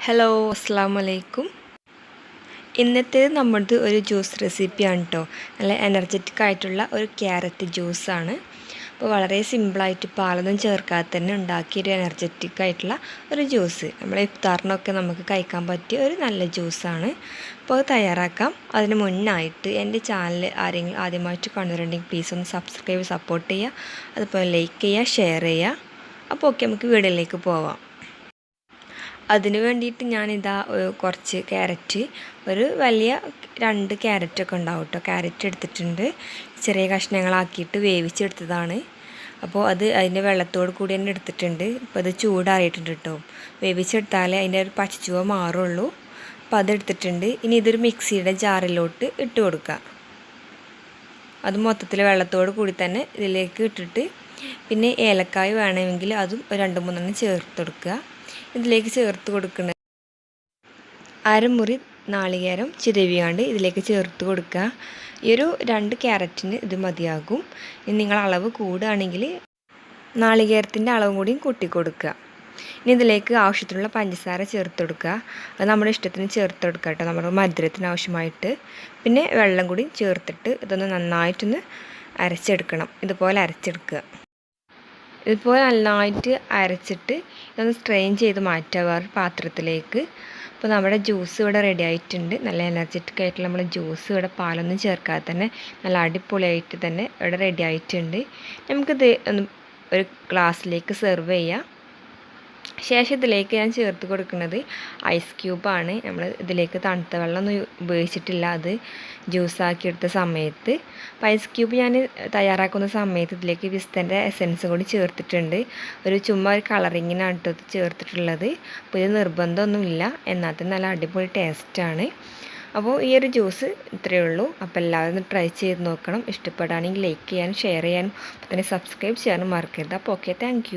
Hello അസ്സാം വലൈക്കും ഇന്നത്തേത് നമ്മുടെ ഒരു ജ്യൂസ് റെസിപ്പിയാണ് കേട്ടോ നല്ല എനർജറ്റിക് ആയിട്ടുള്ള ഒരു ക്യാരറ്റ് ജ്യൂസാണ് അപ്പോൾ വളരെ സിമ്പിളായിട്ട് പാലൊന്നും ചേർക്കാതെ തന്നെ ഉണ്ടാക്കിയ ഒരു എനർജറ്റിക് ആയിട്ടുള്ള ഒരു ജ്യൂസ് നമ്മളെ ഇഫ്താറിനൊക്കെ നമുക്ക് കഴിക്കാൻ പറ്റിയ ഒരു നല്ല ജ്യൂസാണ് അപ്പോൾ തയ്യാറാക്കാം. അതിന് മുന്നായിട്ട് എന്റെ ചാനൽ ആരെങ്കിലും ആദ്യമായിട്ട് കാണുന്നുണ്ടെങ്കിൽ പ്ലീസ് ഒന്ന് സബ്സ്ക്രൈബ് സപ്പോർട്ട് ചെയ്യുക. അതുപോലെ ലൈക്ക് ചെയ്യുക ഷെയർ ചെയ്യുക. അപ്പോൾ ഓക്കെ നമുക്ക് വീഡിയോയിലേക്ക് പോവാം. അതിന് വേണ്ടിയിട്ട് ഞാനിതാ കുറച്ച് ക്യാരറ്റ് ഒരു വലിയ രണ്ട് ക്യാരറ്റൊക്കെ ഉണ്ടാവും കേട്ടോ ക്യാരറ്റ് എടുത്തിട്ടുണ്ട്. ചെറിയ കഷ്ണങ്ങളാക്കിയിട്ട് വേവിച്ചെടുത്തതാണ്. അപ്പോൾ അത് അതിന്റെ വെള്ളത്തോട് കൂടി തന്നെ എടുത്തിട്ടുണ്ട്. ഇപ്പോൾ അത് ചൂടായിട്ടുണ്ട് കേട്ടോ. വേവിച്ചെടുത്താലേ അതിന്റെ ഒരു പച്ചച്ചുവ മാറുള്ളൂ. അപ്പോൾ അതെടുത്തിട്ടുണ്ട് ഇനി ഇതൊരു മിക്സിയുടെ ജാറിലോട്ട് ഇട്ട് കൊടുക്കുക. അത് മൊത്തത്തിൽ വെള്ളത്തോട് കൂടി തന്നെ ഇതിലേക്ക് ഇട്ടിട്ട് പിന്നെ ഏലക്കായ വേണമെങ്കിൽ അതും രണ്ട് മൂന്നെണ്ണം ചേർത്ത് കൊടുക്കുക. ഇതിലേക്ക് ചേർത്ത് കൊടുക്കുന്നത് അരമുറി നാളികേരം ചിരവിയാണ്ട് ഇതിലേക്ക് ചേർത്ത് കൊടുക്കുക. ഈ ഒരു രണ്ട് ക്യാരറ്റിന് ഇത് മതിയാകും. ഇനി നിങ്ങൾ അളവ് കൂടുകയാണെങ്കിൽ നാളികേരത്തിന്റെ അളവും കൂടിയും കൂട്ടി കൊടുക്കുക. ഇനി ഇതിലേക്ക് ആവശ്യത്തിനുള്ള പഞ്ചസാര ചേർത്ത് കൊടുക്കുക. അത് നമ്മുടെ ഇഷ്ടത്തിന് ചേർത്ത് കൊടുക്കുക കേട്ടോ നമ്മുടെ മധുരത്തിന് ആവശ്യമായിട്ട്. പിന്നെ വെള്ളം കൂടി ചേർത്തിട്ട് ഇതൊന്ന് നന്നായിട്ടൊന്ന് അരച്ചെടുക്കണം. ഇതുപോലെ അരച്ചെടുക്കുക. ഇതുപോലെ നന്നായിട്ട് അരച്ചിട്ട് ഇതൊന്ന് സ്ട്രെയിൻ ചെയ്ത് മാറ്റുക വേറെ പാത്രത്തിലേക്ക്. അപ്പോൾ നമ്മുടെ ജ്യൂസ് ഇവിടെ റെഡി ആയിട്ടുണ്ട്. നല്ല എനർജറ്റിക് ആയിട്ടുള്ള നമ്മുടെ ജ്യൂസ് ഇവിടെ പാലൊന്നും ചേർക്കാതെ തന്നെ നല്ല അടിപൊളിയായിട്ട് തന്നെ ഇവിടെ റെഡി ആയിട്ടുണ്ട്. നമുക്കിത് ഒന്ന് ഒരു ഗ്ലാസ്സിലേക്ക് സെർവ് ചെയ്യാം. ശേഷം ഇതിലേക്ക് ഞാൻ ചേർത്ത് കൊടുക്കുന്നത് ഐസ് ക്യൂബാണ് നമ്മൾ ഇതിലേക്ക് തണുത്ത വെള്ളമൊന്നും ഉപയോഗിച്ചിട്ടില്ല. അത് ജ്യൂസാക്കി എടുത്ത സമയത്ത്. അപ്പോൾ ഐസ് ക്യൂബ് ഞാൻ തയ്യാറാക്കുന്ന സമയത്ത് ഇതിലേക്ക് വിസ്തന്റെ എസൻസ് കൂടി ചേർത്തിട്ടുണ്ട്. ഒരു ചുമ്മാ ഒരു കളറിങ്ങിനാണ് കേട്ടോ ചേർത്തിട്ടുള്ളത്. അപ്പോൾ ഇത് നിർബന്ധമൊന്നുമില്ല. എന്നാൽ നല്ല അടിപൊളി ടേസ്റ്റാണ് അപ്പോൾ ഈ ഒരു ജ്യൂസ് ഇത്രയേ ഉള്ളൂ. അപ്പോൾ എല്ലാവരും ഒന്ന് ട്രൈ ചെയ്ത് നോക്കണം. ഇഷ്ടപ്പെടുകയാണെങ്കിൽ ലൈക്ക് ചെയ്യാനും ഷെയർ ചെയ്യാനും. അപ്പോൾ തന്നെ സബ്സ്ക്രൈബ് ചെയ്യാനും മറക്കരുത്. അപ്പോൾ ഓക്കെ താങ്ക്